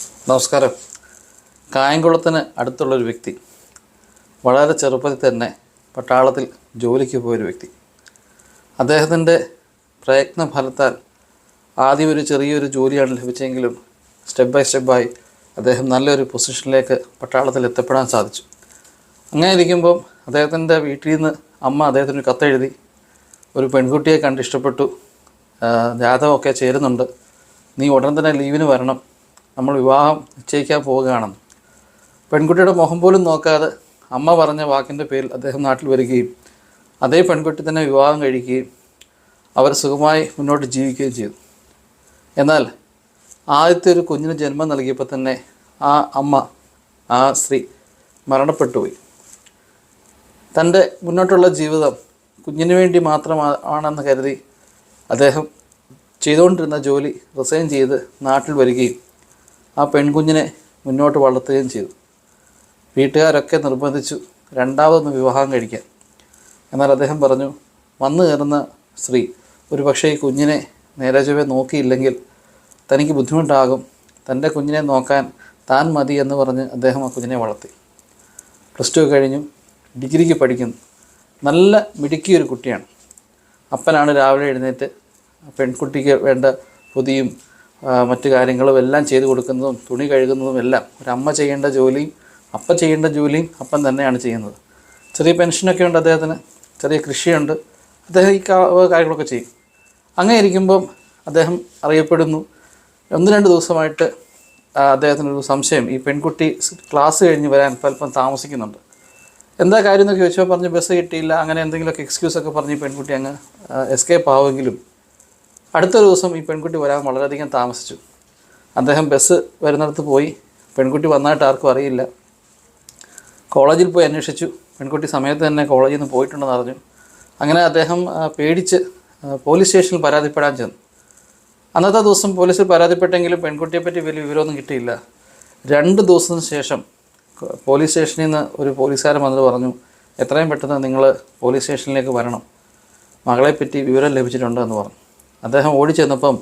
നമസ്കാരം. കായംകുളത്തിന് അടുത്തുള്ളൊരു വ്യക്തി. വളരെ ചെറുപ്പത്തിൽ തന്നെ പട്ടാളത്തിൽ ജോലിക്ക് പോയൊരു വ്യക്തി. അദ്ദേഹത്തിന്റെ പ്രയത്ന ഫലത്താൽ ആദ്യം ഒരു ചെറിയൊരു ജോലിയാണ് ലഭിച്ചെങ്കിലും സ്റ്റെപ്പ് ബൈ സ്റ്റെപ്പായി അദ്ദേഹം നല്ലൊരു പൊസിഷനിലേക്ക് പട്ടാളത്തിൽ എത്തപ്പെടാൻ സാധിച്ചു. അങ്ങനെ ഇരിക്കുമ്പം അദ്ദേഹത്തിന്റെ വീട്ടിൽ നിന്ന് അമ്മ അദ്ദേഹത്തിന് കത്തെഴുതി. ഒരു പെൺകുട്ടിയെ കണ്ടിഷ്ടപ്പെട്ടു ജാതകമൊക്കെ ചേരുന്നുണ്ട്. നീ ഉടൻ തന്നെ ലീവിന് വരണം. നമ്മൾ വിവാഹം നിശ്ചയിക്കാൻ പോവുകയാണെന്ന് പെൺകുട്ടിയുടെ മുഖം പോലും നോക്കാതെ അമ്മ പറഞ്ഞ വാക്കിന്റെ പേരിൽ അദ്ദേഹം നാട്ടിൽ വരികയും അതേ പെൺകുട്ടി തന്നെ വിവാഹം കഴിക്കുകയും അവർ സുഖമായി മുന്നോട്ട് ജീവിക്കുകയും ചെയ്തു. എന്നാൽ ആദ്യത്തെ ഒരു കുഞ്ഞിന് ജന്മം നൽകിയപ്പോൾ തന്നെ ആ അമ്മ ആ സ്ത്രീ മരണപ്പെട്ടുപോയി തന്റെ മുന്നോട്ടുള്ള ജീവിതം കുഞ്ഞിന് വേണ്ടി മാത്രമാണെന്ന് കരുതി അദ്ദേഹം ചെയ്തുകൊണ്ടിരുന്ന ജോലി റിസൈൻ ചെയ്ത് നാട്ടിൽ വരികയും ആ പെൺകുഞ്ഞിനെ മുന്നോട്ട് വളർത്തുകയും ചെയ്തു. വീട്ടുകാരൊക്കെ നിർബന്ധിച്ചു രണ്ടാമതൊന്ന് വിവാഹം കഴിക്കാൻ. എന്നാൽ അദ്ദേഹം പറഞ്ഞു വന്നു കയറുന്ന സ്ത്രീ ഒരു പക്ഷേ ഈ കുഞ്ഞിനെ നേരെ ചൊവ്വേ നോക്കിയില്ലെങ്കിൽ തനിക്ക് ബുദ്ധിമുട്ടാകും. തന്റെ കുഞ്ഞിനെ നോക്കാൻ താൻ മതി എന്ന് പറഞ്ഞ് അദ്ദേഹം ആ കുഞ്ഞിനെ വളർത്തി. പ്ലസ് ടു കഴിഞ്ഞു ഡിഗ്രിക്ക് പഠിക്കുന്നു. നല്ല മിടുക്കിയൊരു കുട്ടിയാണ്. അപ്പനാണ് രാവിലെ എഴുന്നേറ്റ് പെൺകുട്ടിക്ക് വേണ്ട പൊതിയും മറ്റു കാര്യങ്ങളും എല്ലാം ചെയ്തു കൊടുക്കുന്നതും തുണി കഴുകുന്നതും എല്ലാം. ഒരമ്മ ചെയ്യേണ്ട ജോലിയും അപ്പ ചെയ്യേണ്ട ജോലിയും അപ്പം തന്നെയാണ് ചെയ്യുന്നത്. ചെറിയ പെൻഷനൊക്കെ ഉണ്ട് അദ്ദേഹത്തിന് ചെറിയ കൃഷിയുണ്ട്. അദ്ദേഹം ഈ കാര്യങ്ങളൊക്കെ ചെയ്യും. അങ്ങനെ ഇരിക്കുമ്പം അദ്ദേഹം അറിയപ്പെടുന്നു. ഒന്ന് രണ്ട് ദിവസമായിട്ട് അദ്ദേഹത്തിനൊരു സംശയം. ഈ പെൺകുട്ടി ക്ലാസ് കഴിഞ്ഞ് വരാൻ അല്പം താമസിക്കുന്നുണ്ട്. എന്താ കാര്യം എന്നൊക്കെ ചോദിച്ചപ്പോൾ പറഞ്ഞ് ബസ് കിട്ടിയില്ല. അങ്ങനെ എന്തെങ്കിലുമൊക്കെ എക്സ്ക്യൂസൊക്കെ പറഞ്ഞ് പെൺകുട്ടി അങ്ങ് എസ്കേപ്പ് ആവുമെങ്കിലും അടുത്ത ദിവസം ഈ പെൺകുട്ടി വരാൻ വളരെയധികം താമസിച്ചു. അദ്ദേഹം ബസ് വരുന്നിടത്ത് പോയി. പെൺകുട്ടി വന്നായിട്ട് ആർക്കും അറിയില്ല. കോളേജിൽ പോയി അന്വേഷിച്ചു. പെൺകുട്ടി സമയത്ത് തന്നെ കോളേജിൽ നിന്ന് പോയിട്ടുണ്ടെന്ന് അറിഞ്ഞു. അങ്ങനെ അദ്ദേഹം പേടിച്ച് പോലീസ് സ്റ്റേഷനിൽ പരാതിപ്പെടാൻ ചെന്നു. അന്നത്തെ ദിവസം പോലീസിൽ പരാതിപ്പെട്ടെങ്കിലും പെൺകുട്ടിയെ പറ്റി വലിയ വിവരമൊന്നും കിട്ടിയില്ല. രണ്ട് ദിവസത്തിന് ശേഷം പോലീസ് സ്റ്റേഷനിൽ നിന്ന് ഒരു പോലീസുകാരൻ വന്നിട്ട് പറഞ്ഞു എത്രയും പെട്ടെന്ന് നിങ്ങൾ പോലീസ് സ്റ്റേഷനിലേക്ക് വരണം. മകളെപ്പറ്റി വിവരം ലഭിച്ചിട്ടുണ്ട് എന്ന് പറഞ്ഞു. അദ്ദേഹം ഓടി ചെന്നപ്പം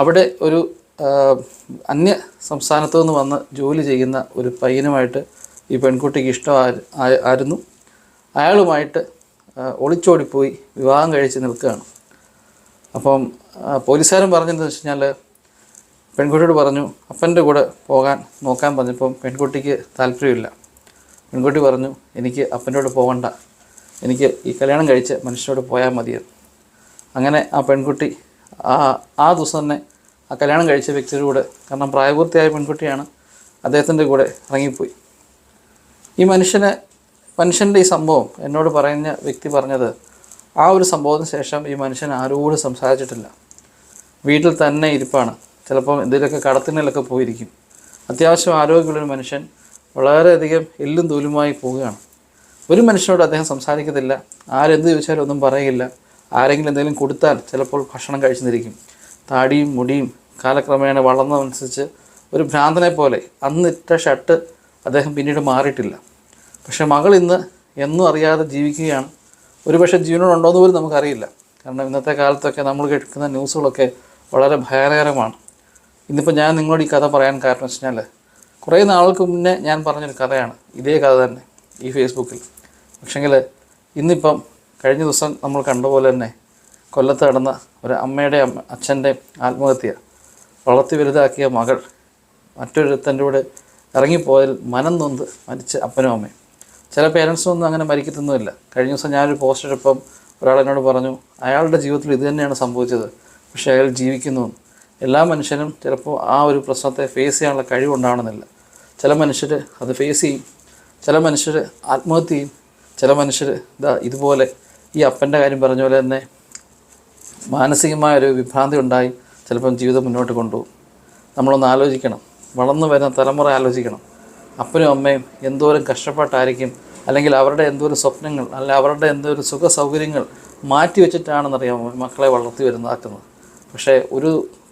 അവിടെ ഒരു അന്യ സംസ്ഥാനത്തു നിന്ന് വന്ന് ജോലി ചെയ്യുന്ന ഒരു പയ്യനുമായിട്ട് ഈ പെൺകുട്ടിക്ക് ഇഷ്ടം ആയിരുന്നു അയാളുമായിട്ട് ഒളിച്ചോടിപ്പോയി വിവാഹം കഴിച്ച് നിൽക്കുകയാണ്. അപ്പം പോലീസുകാരൻ പറഞ്ഞതെന്ന് വെച്ച് കഴിഞ്ഞാൽ പെൺകുട്ടിയോട് പറഞ്ഞു അപ്പന്റെ കൂടെ പോകാൻ നോക്കാൻ പറഞ്ഞപ്പം പെൺകുട്ടിക്ക് താല്പര്യമില്ല. പെൺകുട്ടി പറഞ്ഞു എനിക്ക് അപ്പന്റെ കൂടെ പോകണ്ട എനിക്ക് ഈ കല്യാണം കഴിച്ച് മനുഷ്യനോട് പോയാൽ മതിയെന്ന്. അങ്ങനെ ആ പെൺകുട്ടി ആ ആ ദിവസം തന്നെ ആ കല്യാണം കഴിച്ച വ്യക്തിയുടെ കൂടെ കാരണം പ്രായപൂർത്തിയായ പെൺകുട്ടിയാണ് അദ്ദേഹത്തിന്റെ കൂടെ ഇറങ്ങിപ്പോയി. ഈ മനുഷ്യനെ മനുഷ്യന്റെ ഈ സംഭവം എന്നോട് പറഞ്ഞ വ്യക്തി പറഞ്ഞത് ആ ഒരു സംഭവത്തിന് ശേഷം ഈ മനുഷ്യൻ ആരോടും സംസാരിച്ചിട്ടില്ല. വീട്ടിൽ തന്നെ ഇരിപ്പാണ്. ചിലപ്പം എന്തെങ്കിലുമൊക്കെ കടത്തിനിലൊക്കെ പോയിരിക്കും. അത്യാവശ്യം ആരോഗ്യമുള്ളൊരു മനുഷ്യൻ വളരെയധികം എല്ലും തൂലുമായി പോവുകയാണ്. ഒരു മനുഷ്യനോട് അദ്ദേഹം സംസാരിക്കത്തില്ല. ആരെന്ത് ചോദിച്ചാലും ഒന്നും പറയില്ല. ആരെങ്കിലും എന്തെങ്കിലും കൊടുത്താൽ ചിലപ്പോൾ ഭക്ഷണം കഴിച്ചെന്നിരിക്കും താടിയും മുടിയും കാലക്രമേണ വളർന്നതനുസരിച്ച് ഒരു ഭ്രാന്തനെ പോലെ അന്ന് ഷർട്ട് അദ്ദേഹം പിന്നീട് മാറിയിട്ടില്ല. പക്ഷേ മകൾ ഇന്ന് എന്നും അറിയാതെ ജീവിക്കുകയാണ്. ഒരു പക്ഷേ ജീവനോടുണ്ടോ എന്ന് പോലും നമുക്കറിയില്ല. കാരണം ഇന്നത്തെ കാലത്തൊക്കെ നമ്മൾ കേൾക്കുന്ന ന്യൂസുകളൊക്കെ വളരെ ഭയാനകരമാണ്. ഇന്നിപ്പോൾ ഞാൻ നിങ്ങളോട് ഈ കഥ പറയാൻ കാരണം വെച്ച് കുറേ നാൾക്ക് മുന്നേ ഞാൻ പറഞ്ഞൊരു കഥയാണ്. ഇതേ കഥ തന്നെ ഈ ഫേസ്ബുക്കിൽ. പക്ഷേങ്കിൽ ഇന്നിപ്പം കഴിഞ്ഞ ദിവസം നമ്മൾ കണ്ട പോലെ തന്നെ കൊല്ലത്ത് നടന്ന ഒരു അമ്മയുടെ അമ്മ അച്ഛന്റെ ആത്മഹത്യ വളർത്തി വലുതാക്കിയ മകൾ മറ്റൊരുത്തന്റെ കൂടെ ഇറങ്ങിപ്പോയതിൽ മനം നൊന്ത് മരിച്ച അപ്പനും അമ്മയും. ചില പേരൻസൊന്നും അങ്ങനെ മരിക്കത്തൊന്നുമില്ല. കഴിഞ്ഞ ദിവസം ഞാനൊരു പോസ്റ്റ് ഇട്ടപ്പം ഒരാൾ പറഞ്ഞു അയാളുടെ ജീവിതത്തിൽ ഇത് തന്നെയാണ് സംഭവിച്ചത്. പക്ഷേ അയാൾ ജീവിക്കുന്നു. എല്ലാ മനുഷ്യനും ചിലപ്പോൾ ആ ഒരു പ്രശ്നത്തെ ഫേസ് ചെയ്യാനുള്ള കഴിവുണ്ടാവണമെന്നില്ല. ചില മനുഷ്യർ അത് ഫേസ് ചെയ്യും. ചില മനുഷ്യർ ആത്മഹത്യ ചെയ്യും. ചില മനുഷ്യർ ഇതാ ഇതുപോലെ ഈ അപ്പന്റെ കാര്യം പറഞ്ഞ പോലെ തന്നെ മാനസികമായ ഒരു വിഭ്രാന്തി ഉണ്ടായി. ചിലപ്പം ജീവിതം മുന്നോട്ട് കൊണ്ടുപോകും നമ്മളൊന്ന് ആലോചിക്കണം. വളർന്നു വരുന്ന തലമുറ ആലോചിക്കണം. അപ്പനും അമ്മയും എന്തോരം കഷ്ടപ്പെട്ടായിരിക്കും. അല്ലെങ്കിൽ അവരുടെ എന്തോരം സ്വപ്നങ്ങൾ അല്ല അവരുടെ എന്തോരം സുഖ സൗകര്യങ്ങൾ മാറ്റി വെച്ചിട്ടാണെന്നറിയാമോ മക്കളെ വളർത്തി വരുന്നതാക്കുന്നത്. പക്ഷേ ഒരു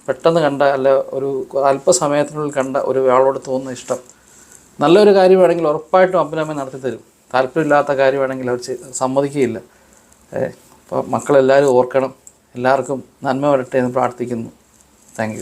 പെട്ടെന്ന് കണ്ട അല്ല ഒരു അല്പസമയത്തിനുള്ളിൽ കണ്ട ഒരു ആളോട് തോന്നുന്ന ഇഷ്ടം. നല്ലൊരു കാര്യമാണെങ്കിൽ ഉറപ്പായിട്ടും അപ്പനമ്മ നടത്തി തരും താല്പര്യമില്ലാത്ത കാര്യമാണെങ്കിൽ അവർ സമ്മതിക്കുകയില്ല. അപ്പോൾ മക്കളെല്ലാവരും ഓർക്കണം. എല്ലാവർക്കും നന്മ വരട്ടെ എന്ന് പ്രാർത്ഥിക്കുന്നു. താങ്ക്